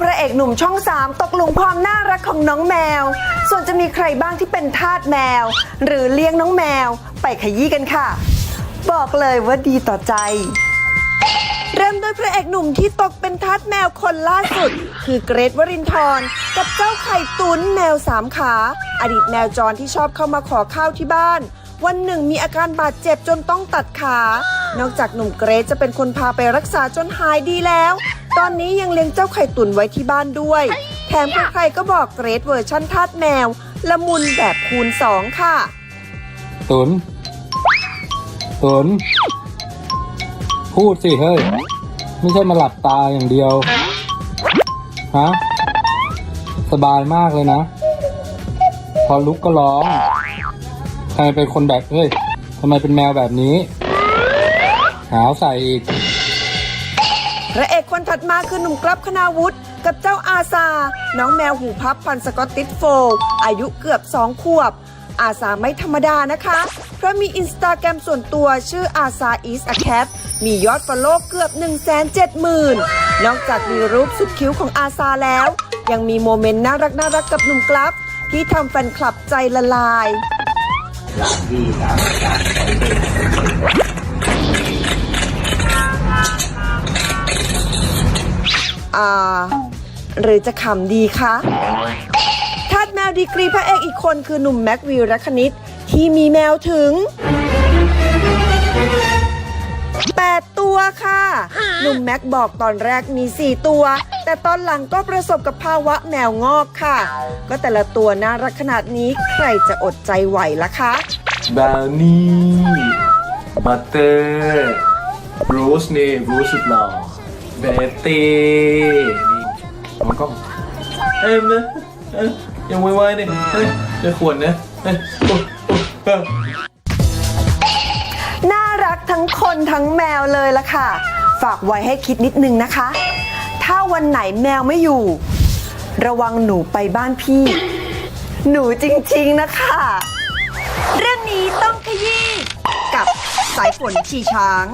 พระเอกหนุ่มช่องสามตกหลุมความน่ารักของน้องแมว ส่วนจะมีใครบ้างที่เป็นทาสแมว หรือเลี้ยงน้องแมว ไปขยี้กันค่ะ บอกเลยว่าดีต่อใจ เริ่มด้วยพระเอกหนุ่มที่ตกเป็นทาสแมวคนล่าสุด คือเกรทวรินทร์กับเจ้าไข่ตุนแมวสามขา อดีตแมวจรที่ชอบเข้ามาขอข้าวที่บ้าน วันหนึ่งมีอาการบาดเจ็บจนต้องตัดขา นอกจากหนุ่มเกรทจะเป็นคนพาไปรักษาจนหายดีแล้ว ตอนนี้ยังเลี้ยงเจ้าไข่ตุ๋นไว้ที่บ้านด้วย แถมใครๆก็บอกเกรทเวอร์ชั่นทาสแมว ละมุนแบบคูณสองค่ะ ตุน ตุน พูดสิเฮ้ย ไม่ใช่มาหลับตาอย่างเดียว ฮะ สบายมากเลยนะ พอลุกก็ร้องทำไมเป็นคนแบบเฮ้ยทำไมเป็นแมวแบบนี้ หาวใส่อีก พระเอกคนถัดมาคือหนุ่มกรับคณาวุฒิกับเจ้าอาซา น้องแมวหูพับพันสกอตติชโฟลด์อายุเกือบ2ขวบ อาซาไม่ธรรมดานะคะ เพราะมีอินสตาแกรมส่วนตัวชื่ออาซาอีส a แค t มียอดฟอลโล่เกือบ 1 7 0 0 0 0 นอกจากมีรูปสุดคิ้วของอาซาแล้ว ยังมีโมเมนต์น่ารักน่ารักกับหนุ่มกรับที่ทำแฟนคลับใจละลาย อ่าหรือจะขำดีคะทาสแมวดีกรีพระเอกอีกคนคือหนุ่มแม็กวิลรัคณิตที่มีแมวถึง 8 ตัวค่ะ หนุ่มแม็กบอกตอนแรกมี 4 ตัว แต่ตอนหลังก็ประสบกับภาวะแมวงอกค่ะ ก็แต่ละตัวน่ารักขนาดนี้ใครจะอดใจไหวล่ะคะบราวนี่บัตเตอร์บรูซนี่บรูซสุดหล่อ เบตตี้นี่มองกล้องเอ้ยนะเอ้ยยังไวๆเนี่ยเฮ้ยจะขวนนะเฮ้ยโอ้โอ้เอ้ยน่ารักทั้งคนทั้งแมวเลยล่ะค่ะ ฝากไว้ให้คิดนิดนึงนะคะ ถ้าวันไหนแมวไม่อยู่ ระวังหนูไปบ้านพี่ หนูจริงๆนะคะ เรื่องนี้ต้องขยี้กับสายฝนชีช้าง